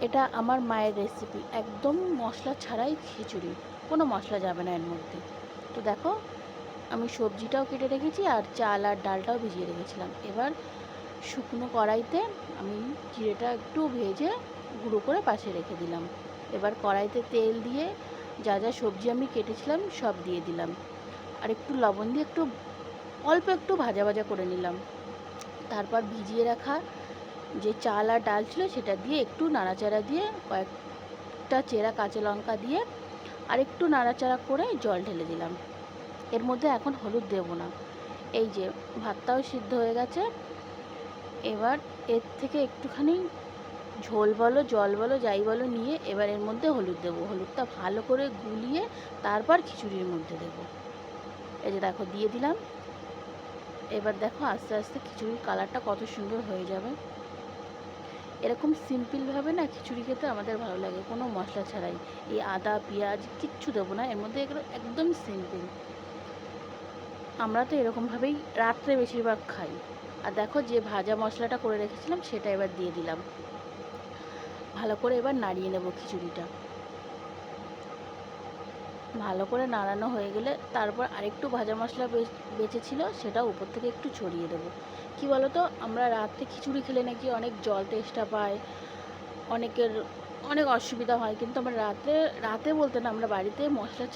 এটা আমার মায়ের রেসিপি একদম মশলা ছাড়াই খিচুড়ি। কোনো মশলা যাবে না এর মধ্যে। তো দেখো, আমি সবজিটাও কেটে রেখেছি আর চাল আর ডালটাও ভিজিয়ে রেখেছিলাম। এবার শুকনো কড়াইতে আমি জিরেটা একটু ভেজে গুঁড়ো করে পাশে রেখে দিলাম। এবার কড়াইতে তেল দিয়ে যা যা সবজি আমি কেটেছিলাম সব দিয়ে দিলাম। আর একটু লবণ দিয়ে একটু অল্প একটু ভাজা ভাজা করে নিলাম। তারপর ভিজিয়ে রাখা যে চাল আর ডাল ছিল সেটা দিয়ে একটু নাড়াচাড়া দিয়ে কয়েকটা চেরা কাঁচা লঙ্কা দিয়ে আর একটু নাড়াচাড়া করে জল ঢেলে দিলাম। এর মধ্যে এখন হলুদ দেব না। এই যে ভাতটাও সিদ্ধ হয়ে গেছে। এবার এর থেকে একটুখানি ঝোল বলো, জল বলো, যাই বলো নিয়ে এবার এর মধ্যে হলুদ দেবো। হলুদটা ভালো করে গুলিয়ে তারপর খিচুড়ির মধ্যে দেবো। এই যে দেখো, দিয়ে দিলাম। এবার দেখো আস্তে আস্তে খিচুড়ির কালারটা কত সুন্দর হয়ে যাবে। এরকম সিম্পলভাবে না খিচুড়ি খেতে আমাদের ভালো লাগে। কোনো মশলা ছাড়াই। এই আদা, পেঁয়াজ কিচ্ছু দেবো না। এর মধ্যে এগুলো একদম সিম্পল আমরা তো এরকমভাবেই রাত্রে বেশিরভাগ খাই। আর দেখো যে ভাজা মশলাটা করে রেখেছিলাম, সেটা এবার দিয়ে দিলাম। ভালো করে এবার নাড়িয়ে নেব খিচুড়িটা। ভালো করে নাড়ানো হয়ে গেলে তারপর আরেকটু ভাজা মশলা বেঁচে ছিল, সেটা উপর থেকে একটু ছড়িয়ে দেবো। কি বলো তো আমরা রাত্রে খিচুড়ি খেলে নাকি অনেক জল তেষ্টা পায়, অনেকের অনেক অসুবিধা হয়, কিন্তু আমরা রাতে রাতে বলতে না, আমরা বাড়িতে মশলা